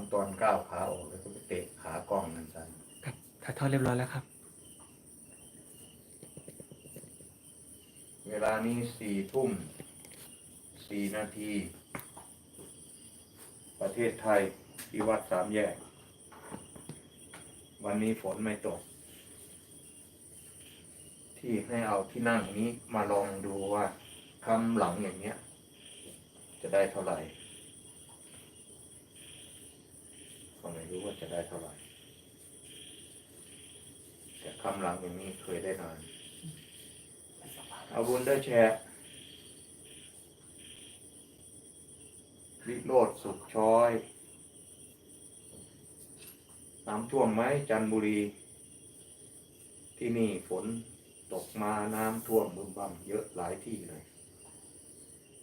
ำตอนก้าวขาออกแล้วก็ไปเตะขากล้องนั่นสันครับถ่ายทอดเรียบร้อยแล้วครับ เวลานี้สี่ทุ่มสี่นาที ประเทศไทยที่วัดสามแยก วันนี้ฝนไม่ตก ที่ให้เอาที่นั่งนี้มาลองดูว่าคำหลังอย่างเนี้ย จะได้เท่าไหร่ก็ไม่รู้ว่า จะได้เท่าไหร่ แต่คำหลังอย่างนี้เคยได้นาน เอาบุญได้แชร์วิโรธสุขช้อยน้ำท่วมไหมจันทบุรี ที่นี่ฝนตกมาน้ำท่วมบึมบั่มเยอะหลายที่เลย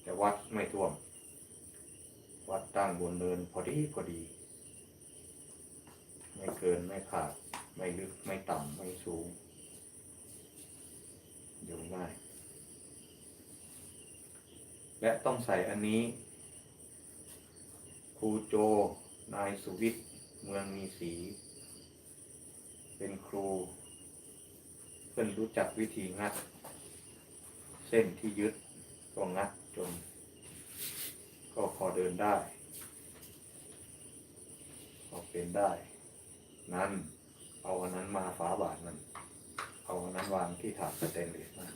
แต่วัดไม่ท่วม วัดตั้งบนเนินพอดีพอดี ไม่เกินไม่ขาด ไม่ลึกไม่ต่ำไม่สูงอยู่ง่าย และต้องใส่อันนี้ครูโจ นายสุวิทย์เมืองมีสี เป็นครู เพื่อนรู้จักวิธีงัด เส้นที่ยึดก็งัดจน ก็พอเดินได้ พอเป็นได้ นั้น เอาอันนั้นมาฝาบาทมันเอาอันนั้นวางที่ถาดสเตนเลสมา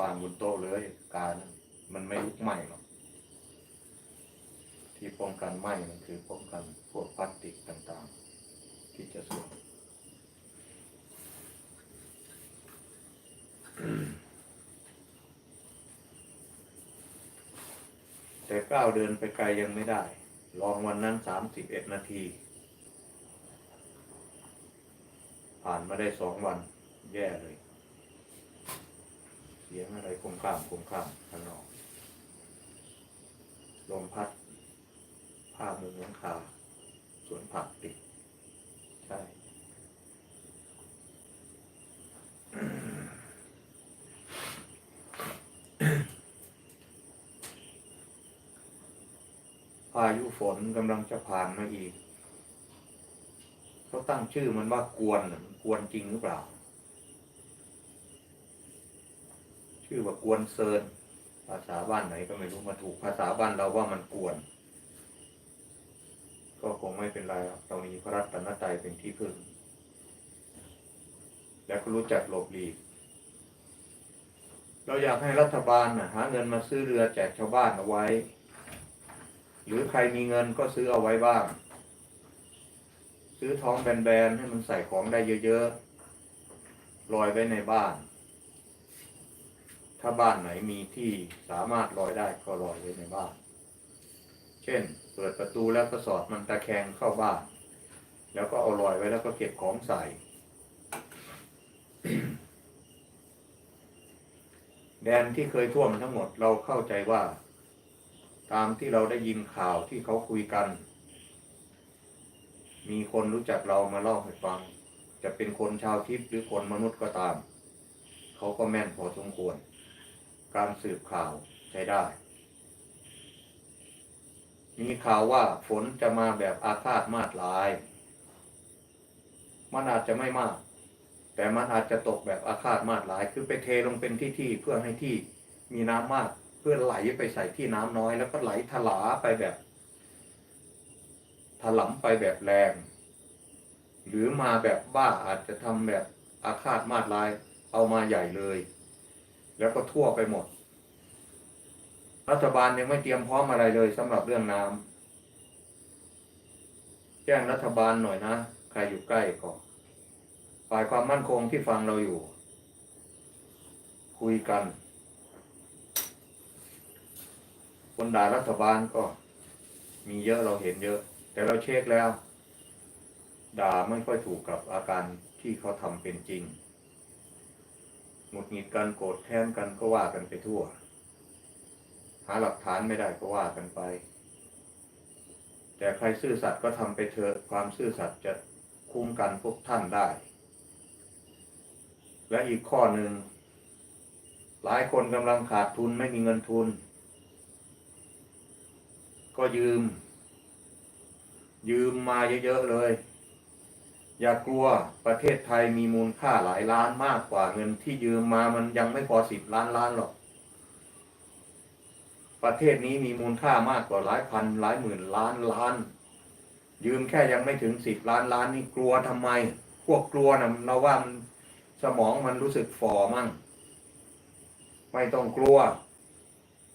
วางบนโต๊ะเลยการมันไม่ลุกไหม้หรอกที่ป้องกันไหม้มันคือป้องกันพวกพลาสติกต่างๆ ที่จะส่วนแต่ก้าวเดินไปไกลยังไม่ได้ ลองวันนั้นสามสิบเอ็ดนาที ผ่านมาได้สองวัน แย่เลย เสียงอะไรคงข้ามคงข้ามข้างนอกลมพัดผ้ามุงหลังคาสวนผักติด ใช่พายุฝนกำลังจะผ่านมาอีก เขาตั้งชื่อมันว่ากวนมันกวนจริงหรือเปล่า ชื่อว่ากวนเซินภาษาบ้านไหนก็ไม่รู้มาถูกภาษาบ้านเราว่ามันกวน ก็คงไม่เป็นไรเรามีพระรัตนตรัยเป็นที่พึ่ง และก็รู้จักหลบหลีก เราอยากให้รัฐบาลนะหาเงินมาซื้อเรือแจกชาวบ้านเอาไว้ หรือใครมีเงินก็ซื้อเอาไว้บ้าง ซื้อท้องแบนๆให้มันใส่ของได้เยอะๆลอยไว้ในบ้าน ถ้าบ้านไหนมีที่สามารถลอยได้ก็ลอยไว้ในบ้าน เช่น เปิดประตูแล้วก็สอดมันตะแคงเข้าบ้าน แล้วก็เอาลอยไว้แล้วก็เก็บของใส่แดนที่เคยท่วมทั้งหมดเราเข้าใจว่า ตามที่เราได้ยินข่าวที่เขาคุยกัน มีคนรู้จักเรามาเล่าให้ฟัง จะเป็นคนชาวทิพย์หรือคนมนุษย์ก็ตาม เขาก็แม่นพอสมควร การสืบข่าวใช้ได้ มีข่าวว่าฝนจะมาแบบอาฆาตมาดลาย มันอาจจะไม่มาก แต่มันอาจจะตกแบบอาฆาตมาดลาย คือไปเทลงเป็นที่ๆเพื่อให้ที่มีน้ำมาก เพื่อไหลไปใส่ที่น้ำน้อย แล้วก็ไหลถลาไปแบบ ถลำไปแบบแรง หรือมาแบบบ้าอาจจะทำแบบอาฆาตมาดลายเอามาใหญ่เลย แล้วก็ทั่วไปหมด รัฐบาลยังไม่เตรียมพร้อมอะไรเลยสำหรับเรื่องน้ำแจ้งรัฐบาลหน่อยนะ ใครอยู่ใกล้ก็ฝ่ายความมั่นคงที่ฟังเราอยู่ คุยกัน คนด่ารัฐบาลก็มีเยอะเราเห็นเยอะ แต่เราเช็คแล้ว ด่าไม่ค่อยถูกกับอาการที่เขาทำเป็นจริงหงุดหงิดกันโกรธแค้นกันก็ว่ากันไปทั่ว หาหลักฐานไม่ได้ก็ว่ากันไป แต่ใครซื่อสัตย์ก็ทำไปเถอะความซื่อสัตย์จะคุ้มกันพวกท่านได้ และอีกข้อหนึ่ง หลายคนกำลังขาดทุนไม่มีเงินทุน ก็ยืม ยืมมาเยอะๆเลย อย่ากลัวประเทศไทยมีมูลค่าหลายล้านมากกว่าเงินที่ยืมมามันยังไม่พอสิบล้านล้านหรอก ประเทศนี้มีมูลค่ามากกว่าหลายพันหลายหมื่นล้านล้าน ยืมแค่ยังไม่ถึงสิบล้านล้านนี่กลัวทำไม พวกกลัวนะเราว่ามันสมองมันรู้สึกฝ่อมั่ง ไม่ต้องกลัว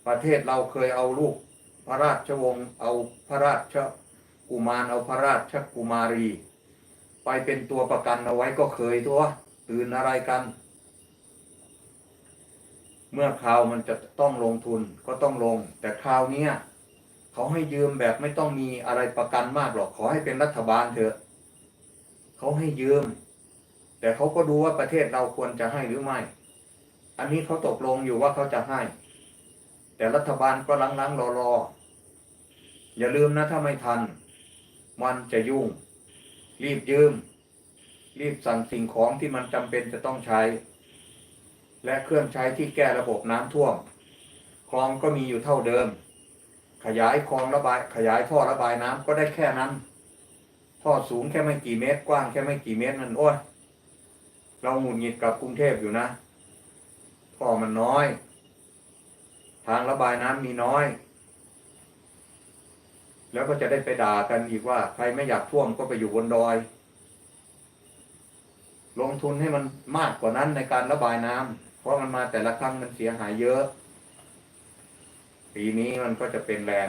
ประเทศเราเคยเอาลูกพระราชวงศ์เอาพระราช กุมารเอาพระราชกุมารี ไปเป็นตัวประกันเอาไว้ก็เคยตัวตื่นอะไรกัน เมื่อคราวมันจะต้องลงทุนก็ต้องลง แต่คราวนี้เขาให้ยืมแบบไม่ต้องมีอะไรประกันมากหรอกขอให้เป็นรัฐบาลเถอะเขาให้ยืม แต่เขาก็ดูว่าประเทศเราควรจะให้หรือไม่ อันนี้เขาตกลงอยู่ว่าเขาจะให้ แต่รัฐบาลก็ลังๆรอรอๆอย่าลืมนะถ้าไม่ทัน มันจะยุ่ง รีบยืม รีบสั่งสิ่งของที่มันจำเป็นจะต้องใช้ และเครื่องใช้ที่แก้ระบบน้ำท่วม คลองก็มีอยู่เท่าเดิม ขยายคลองระบาย ขยายท่อระบายน้ำก็ได้แค่นั้น ท่อสูงแค่ไม่กี่เมตร กว้างแค่ไม่กี่เมตรนั่นโอ้ยเราหงุดหงิดกับกรุงเทพอยู่นะท่อมันน้อย ทางระบายน้ำมีน้อย แล้วก็จะได้ไปด่ากันอีกว่า ใครไม่อยากท่วมก็ไปอยู่บนดอย ลงทุนให้มันมากกว่านั้นในการระบายน้ำเพราะมันมาแต่ละครั้งมันเสียหายเยอะ ปีนี้มันก็จะเป็นแรง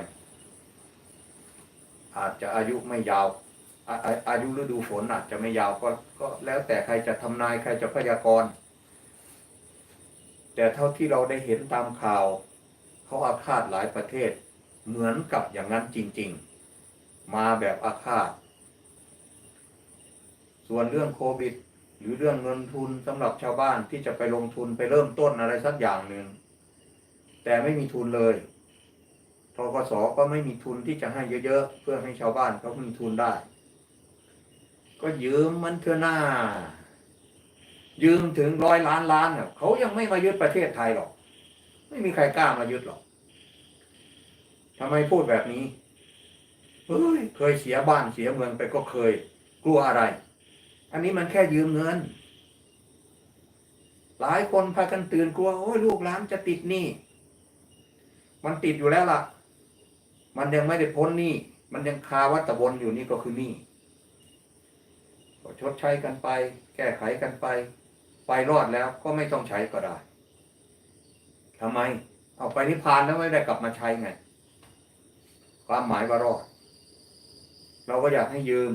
อาจจะอายุไม่ยาวอาอาอายุฤดูฝนอาจจะไม่ยาวก็ก็แล้วแต่ใครจะทำนายใครจะพยากรณ์แต่เท่าที่เราได้เห็นตามข่าว เขาอาฆาตหลายประเทศ เหมือนกับอย่างนั้นจริง ๆ มาแบบอาฆาต ส่วนเรื่องโควิด หรือเรื่องเงินทุนสำหรับชาวบ้านที่จะไปลงทุนไปเริ่มต้นอะไรสักอย่างหนึ่ง แต่ไม่มีทุนเลยทกสก็ไม่มีทุนที่จะให้เยอะๆ เพื่อให้ชาวบ้านเขามีทุนได้ ก็ยืมมันเถอะหน้า ยืมถึงร้อยล้านล้านเนี่ยเขายังไม่มายึดประเทศไทยหรอก ไม่มีใครกล้ามายึดหรอก ทำไมพูดแบบนี้เฮ้ยเคยเสียบ้านเสียเมืองไปก็เคย กลัวอะไร อันนี้มันแค่ยืมเงิน หลายคนพากันตื่นกลัวโอ้ยลูกหลานจะติดหนี้มันติดอยู่แล้วล่ะ มันยังไม่ได้พ้นหนี้มันยังคาวัตวนอยู่นี่ก็คือหนี้ก็ชดใช้กันไป แก้ไขกันไป ไปรอดแล้วก็ไม่ต้องใช้ก็ได้ทำไม เอาไปนิพพานแล้วไม่ได้กลับมาใช้ไง ความหมายว่ารอด เราก็อยากให้ยืม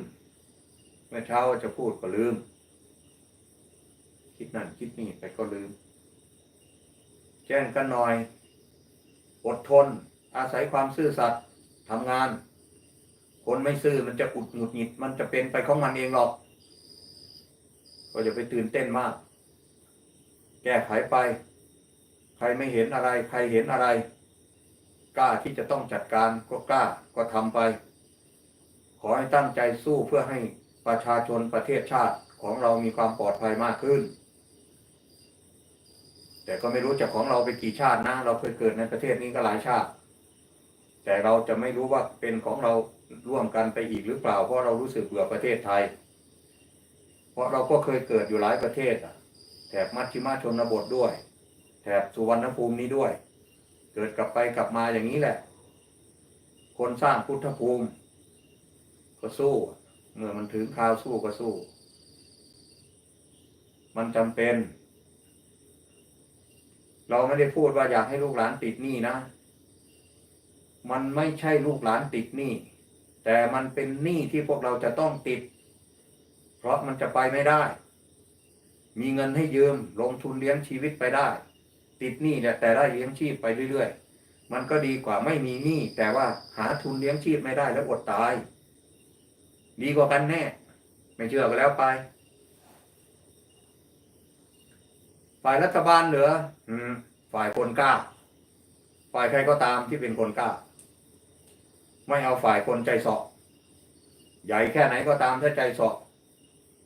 เมื่อเช้าจะพูดก็ลืม คิดนั่นคิดนี่ไปก็ลืม แจ้งกันหน่อย อดทน อาศัยความซื่อสัตย์ทำงาน คนไม่ซื่อมันจะอุดหงุดหงิด มันจะเป็นไปของมันเองหรอก ก็จะไปตื่นเต้นมาก แก้ไขไป ใครไม่เห็นอะไร ใครเห็นอะไร กล้าที่จะต้องจัดการก็กล้าก็ทำไป ขอให้ตั้งใจสู้เพื่อให้ประชาชนประเทศชาติของเรามีความปลอดภัยมากขึ้น แต่ก็ไม่รู้จะของเราไปกี่ชาตินะ เราเคยเกิดในประเทศนี้ก็หลายชาติ แต่เราจะไม่รู้ว่าเป็นของเราร่วมกันไปอีกหรือเปล่า เพราะเรารู้สึกเบื่อประเทศไทย เพราะเราก็เคยเกิดอยู่หลายประเทศอะแถบมัชชิมาชนบทด้วย แถบสุวรรณภูมินี้ด้วย เกิดกลับไปกลับมาอย่างนี้แหละ คนสร้างพุทธภูมิ ก็สู้ เมื่อมันถึงคราวสู้ก็สู้ มันจำเป็น เราไม่ได้พูดว่าอยากให้ลูกหลานติดหนี้นะ มันไม่ใช่ลูกหลานติดหนี้ แต่มันเป็นหนี้ที่พวกเราจะต้องติด เพราะมันจะไปไม่ได้ มีเงินให้ยืมลงทุนเลี้ยงชีวิตไปได้ ติดหนี้เนี่ยแต่ได้เลี้ยงชีพไปเรื่อยๆ มันก็ดีกว่าไม่มีหนี้แต่ว่าหาทุนเลี้ยงชีพไม่ได้แล้วอดตาย ดีกว่ากันแน่ ไม่เชื่อก็แล้วไปฝ่ายรัฐบาลเหลืออืม ฝ่ายคนกล้า ฝ่ายใครก็ตามที่เป็นคนกล้า ไม่เอาฝ่ายคนใจสาะใหญ่แค่ไหนก็ตามถ้าใจสาะ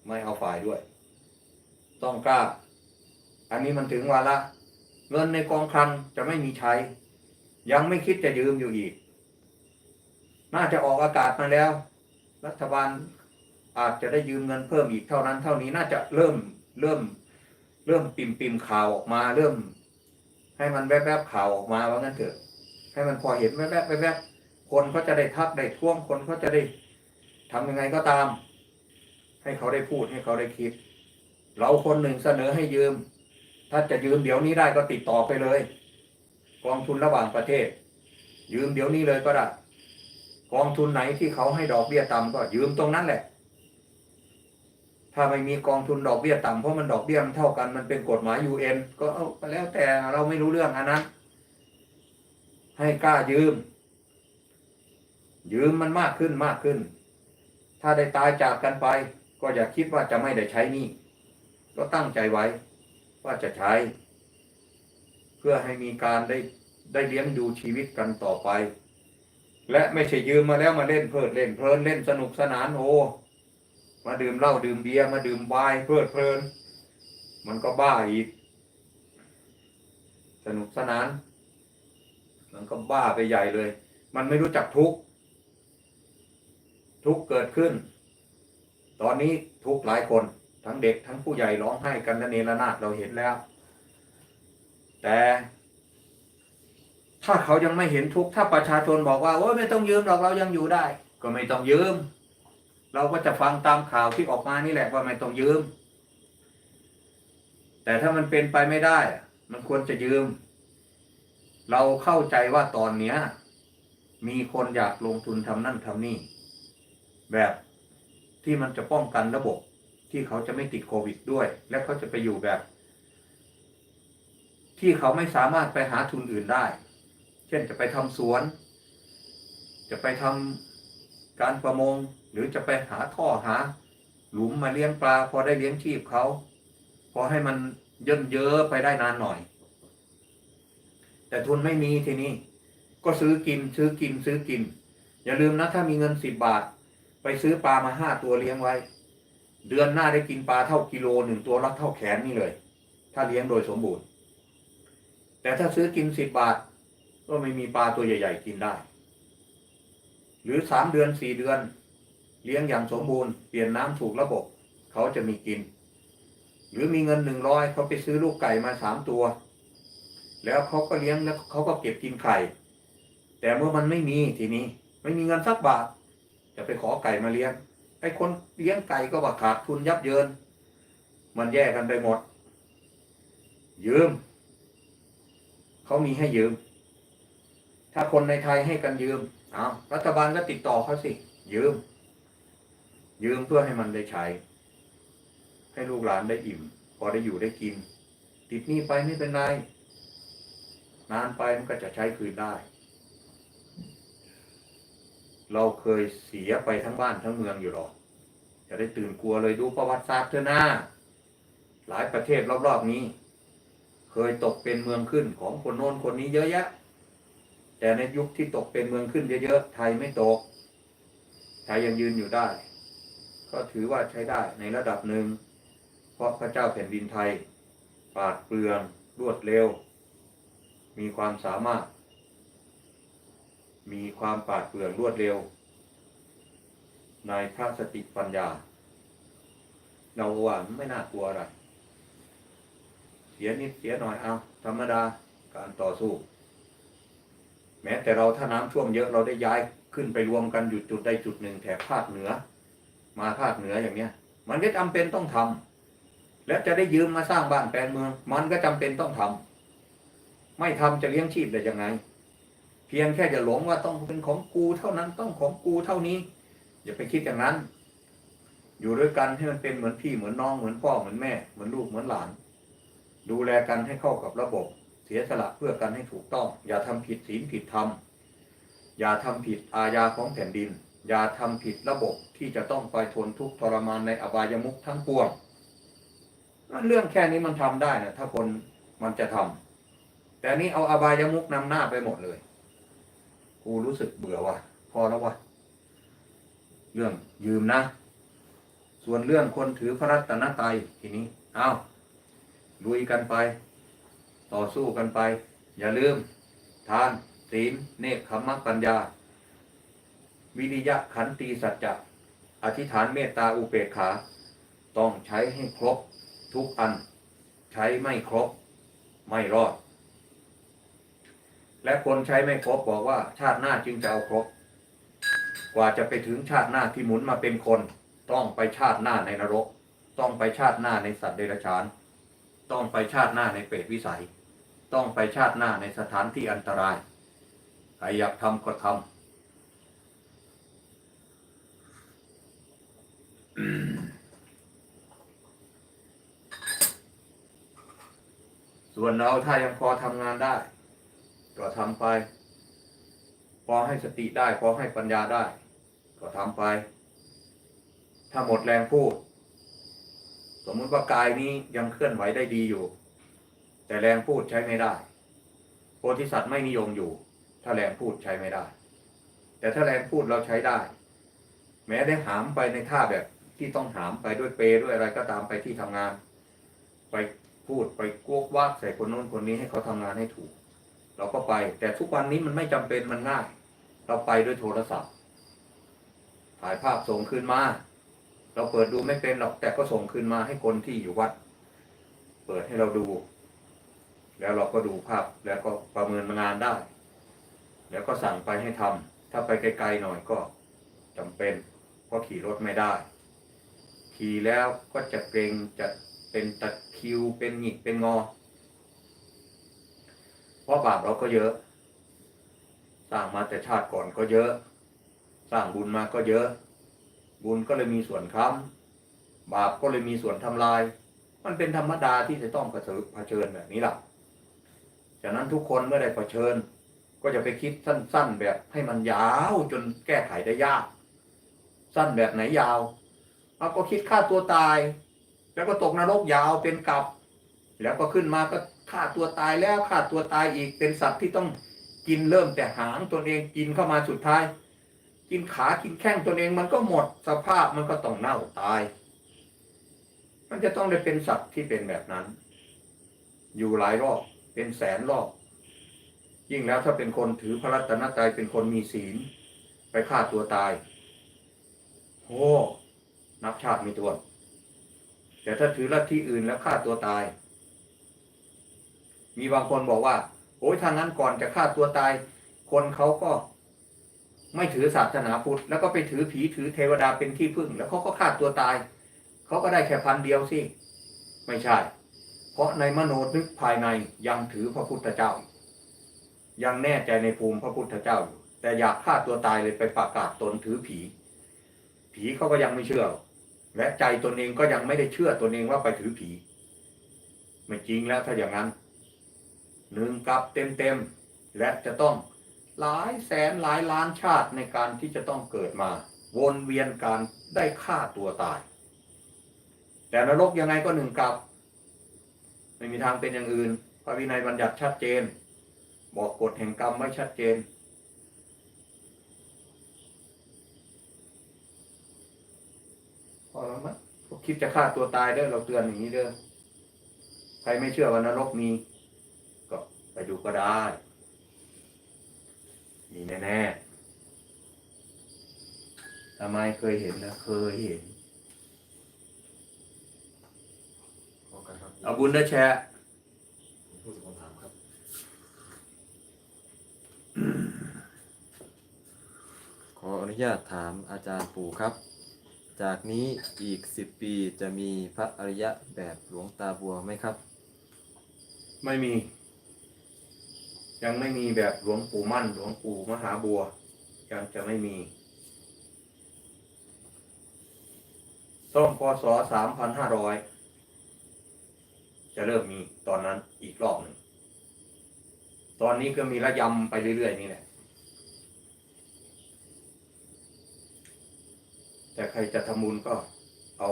ไม่เอาฝ่ายด้วย ต้องกล้า อันนี้มันถึงวาระ เงินในกองคลังจะไม่มีใช้ ยังไม่คิดจะยืมอยู่อีก น่าจะออกอากาศมาแล้ว รัฐบาลอาจจะได้ยืมเงินเพิ่มอีกเท่านั้นเท่านี้น่าจะเริ่มเริ่ม เริ่มปิมปิมข่าวออกมาเริ่ม ให้มันแวบๆข่าวออกมาว่างั้นเถอะ ให้มันพอเห็นแวบๆแวบๆคนเขาจะได้ทักได้ท่วงคนเขาจะได้ทำยังไงก็ตาม ให้เขาได้พูดให้เขาได้คิด เราคนหนึ่งเสนอให้ยืม ถ้าจะยืมเดี๋ยวนี้ได้ก็ติดต่อไปเลย กองทุนระหว่างประเทศ ยืมเดี๋ยวนี้เลยก็ได้กองทุนไหนที่เขาให้ดอกเบี้ยต่ำก็ยืมตรงนั้นแหละ ถ้าไม่มีกองทุนดอกเบี้ยต่ำเพราะมันดอกเบี้ยมันเท่ากันมันเป็นกฎหมายยูเอ็นก็เอาแล้วแต่เราไม่รู้เรื่องอันนั้น ให้กล้ายืม ยืมมันมากขึ้นมากขึ้น ถ้าได้ตายจากกันไป ก็อย่าคิดว่าจะไม่ได้ใช้นี่ก็ตั้งใจไว้ ว่าจะใช้ เพื่อให้มีการได้ได้เลี้ยงดูชีวิตกันต่อไป และไม่ใช่ยืมมาแล้วมาเล่นเพลิดเล่นเพลินเล่นสนุกสนานโอมาดื่มเหล้าดื่มเบียร์มาดื่มไวน์เพลิดเพลิน มันก็บ้าอีก สนุกสนาน มันก็บ้าไปใหญ่เลย มันไม่รู้จักทุกข์ทุกข์เกิดขึ้น ตอนนี้ทุกข์หลายคน ทั้งเด็กทั้งผู้ใหญ่ร้องไห้กันระเนรนาดเราเห็นแล้ว แต่ถ้าเขายังไม่เห็นทุกข์ถ้าประชาชนบอกว่าโอ้ยไม่ต้องยืมหรอกเรายังอยู่ได้ ก็ไม่ต้องยืม เราก็จะฟังตามข่าวที่ออกมานี่แหละว่าไม่ต้องยืม แต่ถ้ามันเป็นไปไม่ได้ มันควรจะยืม เราเข้าใจว่าตอนเนี้ย มีคนอยากลงทุนทำนั่นทำนี่ แบบที่มันจะป้องกันระบบ ที่เขาจะไม่ติดโควิดด้วย และเขาจะไปอยู่แบบ ที่เขาไม่สามารถไปหาทุนอื่นได้ เช่นจะไปทำสวน จะไปทำการประมง หรือจะไปหาท่อหา หลุมมาเลี้ยงปลา พอได้เลี้ยงชีพเขา พอให้มันย่นเยอะไปได้นานหน่อย แต่ทุนไม่มีทีนี้ ก็ซื้อกินซื้อกินซื้อกิน อย่าลืมนะถ้ามีเงินสิบบาท ไปซื้อปลามาห้าตัวเลี้ยงไว้ เดือนหน้าได้กินปลาเท่ากิโลหนึ่งตัวละเท่าแขนนี่เลย ถ้าเลี้ยงโดยสมบูรณ์ แต่ถ้าซื้อกินสิบบาท ก็ไม่มีปลาตัวใหญ่ ๆ กินได้ หรือสามเดือนสี่เดือน เลี้ยงอย่างสมบูรณ์เปลี่ยนน้ำถูกระบบ เขาจะมีกิน หรือมีเงินหนึ่งร้อยเขาไปซื้อลูกไก่มาสามตัว แล้วเขาก็เลี้ยงแล้วเขาก็เก็บกินไข่ แต่เมื่อมันไม่มีทีนี้ ไม่มีเงินสักบาท จะไปขอไก่มาเลี้ยง ไอ้คนเลี้ยงไก่ก็ว่าขาดทุนยับเยิน มันแย่กันไปหมด ยืม เขามีให้ยืม ถ้าคนในไทยให้กันยืมเอารัฐบาลก็ติดต่อเขาสิ ยืม ยืมเพื่อให้มันได้ใช้ ให้ลูกหลานได้อิ่ม พอได้อยู่ได้กิน ติดหนี้ไปไม่เป็นไรนานไปมันก็จะใช้คืนได้ เราเคยเสียไปทั้งบ้านทั้งเมืองอยู่หรอกจะได้ตื่นกลัวเลยดูประวัติศาสตร์เถอะนะหลายประเทศรอบๆนี้ เคยตกเป็นเมืองขึ้นของคนโน้นคนนี้เยอะแยะ แต่ในยุคที่ตกเป็นเมืองขึ้นเยอะๆไทยไม่ตก ไทยยังยืนอยู่ได้ ก็ถือว่าใช้ได้ในระดับหนึ่ง เพราะพระเจ้าแผ่นดินไทย ปราดเปลืองรวดเร็ว มีความสามารถ มีความปราดเปลืองรวดเร็ว ในพระสติปัญญา เราว่าไม่น่ากลัวอะไร เสียนิดเสียหน่อยเอาธรรมดาการต่อสู้ แม้แต่เราถ้าน้ำท่วมเยอะเราได้ย้ายขึ้นไปรวมกันอยู่จุดใดจุดหนึ่งแถบภาคเหนือ มาภาคเหนืออย่างเนี้ย มันก็จำเป็นต้องทำและจะได้ยืมมาสร้างบ้านแปลงเมือง มันก็จำเป็นต้องทำไม่ทำจะเลี้ยงชีพได้ยังไง เพียงแค่จะหลงว่าต้องเป็นของกูเท่านั้นต้องของกูเท่านี้ อย่าไปคิดอย่างนั้น อยู่ด้วยกันให้มันเป็นเหมือนพี่เหมือนน้องเหมือนพ่อเหมือนแม่เหมือนลูกเหมือนหลาน ดูแลกันให้เข้ากับระบบ เสียสละเพื่อกันให้ถูกต้อง อย่าทำผิดศีลผิดธรรมอย่าทำผิดอาญาของแผ่นดิน อย่าทำผิดระบบที่จะต้องไปทนทุกข์ทรมานในอบายมุขทั้งปวงนั่นเรื่องแค่นี้มันทำได้นะถ้าคนมันจะทำแต่นี่เอาอบายมุขนำหน้าไปหมดเลย กูรู้สึกเบื่อว่ะ พอแล้วว่ะ เรื่องยืมนะ ส่วนเรื่องคนถือพระรัตนตรัยทีนี้ เอาลุยกันไป ต่อสู้กันไป อย่าลืม ทานศีลเนคขมมะปัญญา วิริยะขันติสัจจะอธิษฐานเมตตาอุเบกขา ต้องใช้ให้ครบทุกอัน ใช้ไม่ครบ ไม่รอด และคนใช้ไม่ครบบอกว่าชาติหน้าจึงจะเอาครบ กว่าจะไปถึงชาติหน้าที่หมุนมาเป็นคน ต้องไปชาติหน้าในนรก ต้องไปชาติหน้าในสัตว์เดรัจฉาน ต้องไปชาติหน้าในเปรตวิสัย ต้องไปชาติหน้าในสถานที่อันตรายใครอยากทำก็ทำส่วนเราถ้ายังพอทำงานได้ ก็ทำไป พอให้สติได้ พอให้ปัญญาได้ ก็ทำไป ถ้าหมดแรงพูด สมมุติว่ากายนี้ยังเคลื่อนไหวได้ดีอยู่ แต่แรงพูดใช้ไม่ได้ โพธิสัตว์ไม่นิยมอยู่ ถ้าแรงพูดใช้ไม่ได้ แต่ถ้าแรงพูดเราใช้ได้ แม้ได้หามไปในท่าแบบที่ต้องหามไปด้วยเปด้วยอะไรก็ตามไปที่ทำงาน ไปพูดไปกวกวากใส่คนโน้นคนนี้ให้เขาทำงานให้ถูก เราก็ไป แต่ทุกวันนี้มันไม่จำเป็นมันง่าย เราไปด้วยโทรศัพท์ ถ่ายภาพส่งคืนมา เราเปิดดูไม่เป็นหรอกแต่ก็ส่งคืนมาให้คนที่อยู่วัด เปิดให้เราดู แล้วเราก็ดูภาพแล้วก็ประเมินงานได้ แล้วก็สั่งไปให้ทำถ้าไปไกลๆหน่อยก็จำเป็นเพราะขี่รถไม่ได้ ขี่แล้วก็จะเกรงจะเป็นตะคิวเป็นหงิกเป็นงอ เพราะบาปเราก็เยอะ สร้างมาแต่ชาติก่อนก็เยอะ สร้างบุญมาก็เยอะ บุญก็เลยมีส่วนค้ำบาปก็เลยมีส่วนทำลาย มันเป็นธรรมดาที่จะต้องเผชิญแบบนี้ล่ะฉะนั้นทุกคนเมื่อได้เผชิญ ก็จะไปคิดสั้น ๆ แบบให้มันยาวจนแก้ไขได้ยาก สั้นแบบไหนยาวเอาก็คิดฆ่าตัวตาย แล้วก็ตกนรกยาวเป็นกับ แล้วก็ขึ้นมาก็ ฆ่าตัวตายแล้วฆ่าตัวตายอีกเป็นสัตว์ที่ต้องกินเริ่มแต่หางตัวเองกินเข้ามาสุดท้าย กินขากินแข้งตัวเองมันก็หมดสภาพมันก็ต้องเน่าตาย มันจะต้องได้เป็นสัตว์ที่เป็นแบบนั้น อยู่หลายรอบเป็นแสนรอบ ยิ่งแล้วถ้าเป็นคนถือพระรัตนตรัยเป็นคนมีศีล ไปฆ่าตัวตายโอ้นับชาติไมีตัวแต่ถ้าถือลัทธิอื่นแล้วฆ่าตัวตาย มีบางคนบอกว่า โอ้ยถ้างั้นก่อนจะฆ่าตัวตาย คนเขาก็ ไม่ถือศาสนาพุทธแล้วก็ไปถือผีถือเทวดาเป็นที่พึ่ง แล้วเขาก็ฆ่าตัวตายเขาก็ได้แค่พันเดียวสิไม่ใช่ เพราะในมโนนึกภายในยังถือพระพุทธเจ้า ยังแน่ใจในภูมิพระพุทธเจ้าอยู่แต่อยากฆ่าตัวตายเลยไปประกาศตนถือผี ผีเขาก็ยังไม่เชื่อ และใจตนเองก็ยังไม่ได้เชื่อตนเองว่าไปถือผี ไม่จริงแล้วถ้าอย่างนั้น หนึ่งกับเต็มๆ และจะต้องหลายแสนหลายล้านชาติในการที่จะต้องเกิดมา วนเวียนการได้ฆ่าตัวตาย แต่นรกยังไงก็หนึ่งกับ ไม่มีทางเป็นอย่างอื่น พระวินัยบัญญัติชัดเจน บอกกฎแห่งกรรมไว้ชัดเจนพอแล้วมั้งพวกคิดจะฆ่าตัวตายเด้อเราเตือนอย่างนี้เด้อใครไม่เชื่อว่านรกมี ไปดูก็ได้มีแน่ๆทำไมเคยเห็นนะเคยเห็นขอการครับเอาบุญได้แชร์ผมพูดถึงคำถามครับ ขออนุญาตถามอาจารย์ปู่ครับ จากนี้อีกสิบปีจะมีพระอริยะแบบหลวงตาบัวไหมครับ ไม่มี ยังไม่มีแบบหลวงปู่มั่น หลวงปู่มหาบัว ยังจะไม่มีต้องพศสามพันห้าร้อยจะเริ่มมีตอนนั้นอีกรอบหนึ่ง ตอนนี้ก็มีระยำไปเรื่อยๆนี่แหละ แต่ใครจะทำบุญก็เอา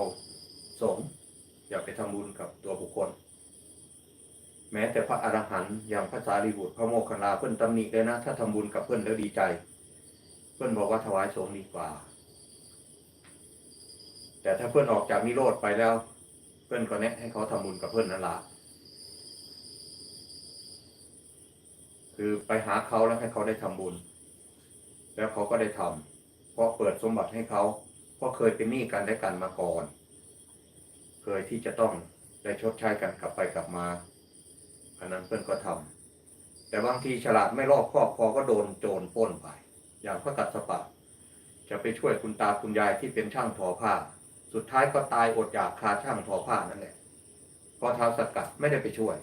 สงอย่าไปทำบุญกับตัวบุคคล ม้แต่พระอรหันต์อย่างพระสารีบุตรพระโมคคัลลาเพื่อนตำหนิเลยนะ ถ้าทำบุญกับเพื่อนแล้วดีใจ เพื่อนบอกว่าถวายสงฆ์ดีกว่า แต่ถ้าเพื่อนออกจากนิโรธไปแล้ว เพื่อนก็แนะให้เขาทำบุญกับเพื่อนนั่นละคือไปหาเขาแล้วให้เขาได้ทำบุญ แล้วเขาก็ได้ทำเพราะเปิดสมบัติให้เขาเพราะเคยเป็นหนี้กันและกันมาก่อน เคยที่จะต้องได้ชดใช้กันกลับไปกลับมา อันนั้นเพื่อนก็ทำแต่บางทีฉลาดไม่รอบครอบพอก็โดนโจรปล้นไป อย่างพระกัสสปะ จะไปช่วยคุณตาคุณยายที่เป็นช่างทอผ้า สุดท้ายก็ตายอดอยากคาช่างทอผ้านั่นแหละพอท้าวสกัดไม่ได้ไปช่วย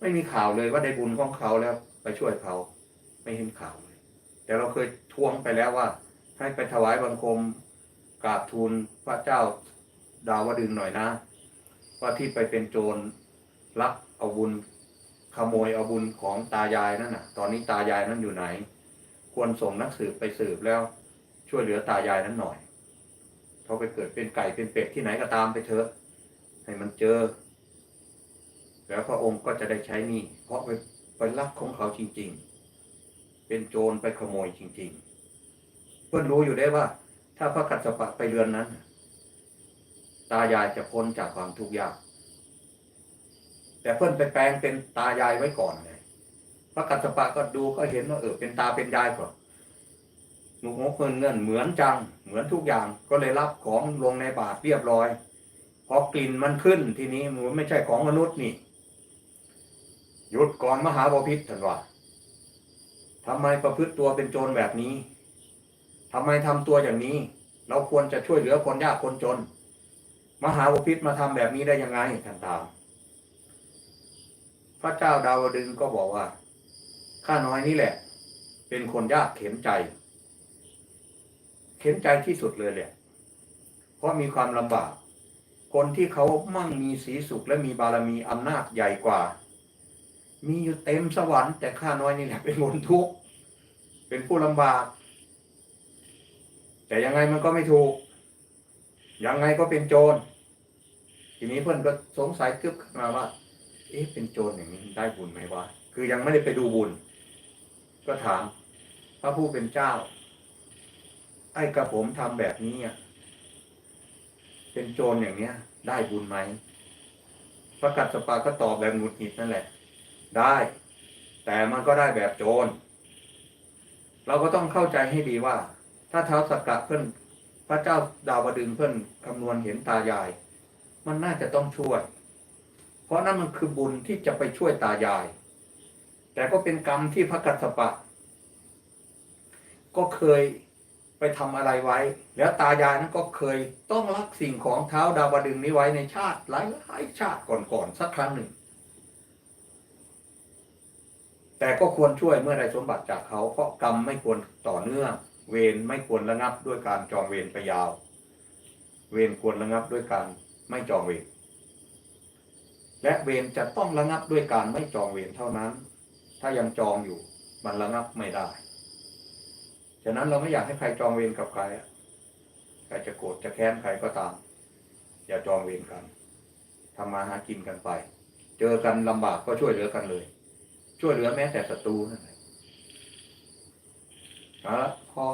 ไม่มีข่าวเลยว่าได้บุญของเขาแล้วไปช่วยเขาไม่เห็นข่าวเลย แต่เราเคยทวงไปแล้วว่า ให้ไปถวายบังคมกราบทูลพระเจ้าดาวดึงหน่อยนะ ว่าที่ไปเป็นโจร ลักเอาบุญขโมยเอาบุญของตายายนั่นน่ะ ตอนนี้ตายายนั้นอยู่ไหน ควรส่งนักสืบไปสืบแล้ว ช่วยเหลือตายายนั้นหน่อยเขาไปเกิดเป็นไก่เป็นเป็ดที่ไหนก็ตามไปเถอะ ให้มันเจอ แล้วพระองค์ก็จะได้ใช้นี่ เพราะไปไปลักของเขาจริง ๆ เป็นโจรไปขโมยจริง ๆ เพื่อนรู้อยู่ได้ว่า ถ้าพระกัสสปะไปเรือนนั้น ตายายจะพ้นจากความทุกข์ยาก แต่เพื่อนไปแปลงเป็นตายายไว้ก่อนไงพระกัสสปะก็ดูก็เห็นว่าเออเป็นตาเป็นยายก่อนหนุกงกเงินเงินเหมือนจังเหมือนทุกอย่างก็เลยรับของลงในบาทเรียบร้อยพอกลิ่นมันขึ้นทีนี้มันไม่ใช่ของมนุษย์นี่หยุดก่อนมหาบพิษท่านว่าทำไมประพฤติตัวเป็นโจรแบบนี้ทำไมทำตัวอย่างนี้ เราควรจะช่วยเหลือคนยากคนจน มหาบพิษมาทำแบบนี้ได้ยังไงท่านถาม พระเจ้าดาวดึงก็บอกว่า ข้าน้อยนี่แหละ เป็นคนยากเข็นใจ เข็นใจที่สุดเลยแหละ เพราะมีความลำบาก คนที่เขามั่งมีสีสุขและมีบารมีอำนาจใหญ่กว่า มีอยู่เต็มสวรรค์แต่ข้าน้อยนี่แหละเป็นคนทุกข์ เป็นผู้ลำบาก แต่ยังไงมันก็ไม่ถูก ยังไงก็เป็นโจร ทีนี้เพื่อนก็สงสัยกึบขึ้นมาว่า เอ๊ะเป็นโจรอย่างนี้ได้บุญไหมวะคือยังไม่ได้ไปดูบุญ ก็ถาม พระผู้เป็นเจ้า ไอ้กระผมทำแบบนี้อะเป็นโจรอย่างเนี้ย ได้บุญไหมพระกัสสปะก็ตอบแบบหงุดหงิดนั่นแหละ ได้ แต่มันก็ได้แบบโจร เราก็ต้องเข้าใจให้ดีว่า ถ้าเท้าสกกะเพื่อนพระเจ้าดาวดึงเพื่อนคำนวณเห็นตายาย มันน่าจะต้องช่วย ราะนั่นมันคือบุญที่จะไปช่วยตายาย แต่ก็เป็นกรรมที่พระกัสสปะ ก็เคยไปทำอะไรไว้ แล้วตายายนั้นก็เคยต้องรักสิ่งของเท้าดาวดึงนี้ไว้ในชาติหลายหลายชาติก่อนๆสักครั้งหนึ่ง แต่ก็ควรช่วยเมื่อได้สมบัติจากเขา เพราะกรรมไม่ควรต่อเนื่อง เวรไม่ควรระงับด้วยการจองเวรไปยาว เวรควรระงับด้วยการไม่จองเวร และเวรจะต้องระงับด้วยการไม่จองเวรเท่านั้น ถ้ายังจองอยู่มันระงับไม่ได้ฉะนั้นเราไม่อยากให้ใครจองเวรกับใครอะใครจะโกรธจะแค้นใครก็ตาม อย่าจองเวรกันทำมาหากินกันไป เจอกันลำบากก็ช่วยเหลือกันเลย ช่วยเหลือแม้แต่ศัตรูนั่นแหละเอาละพอ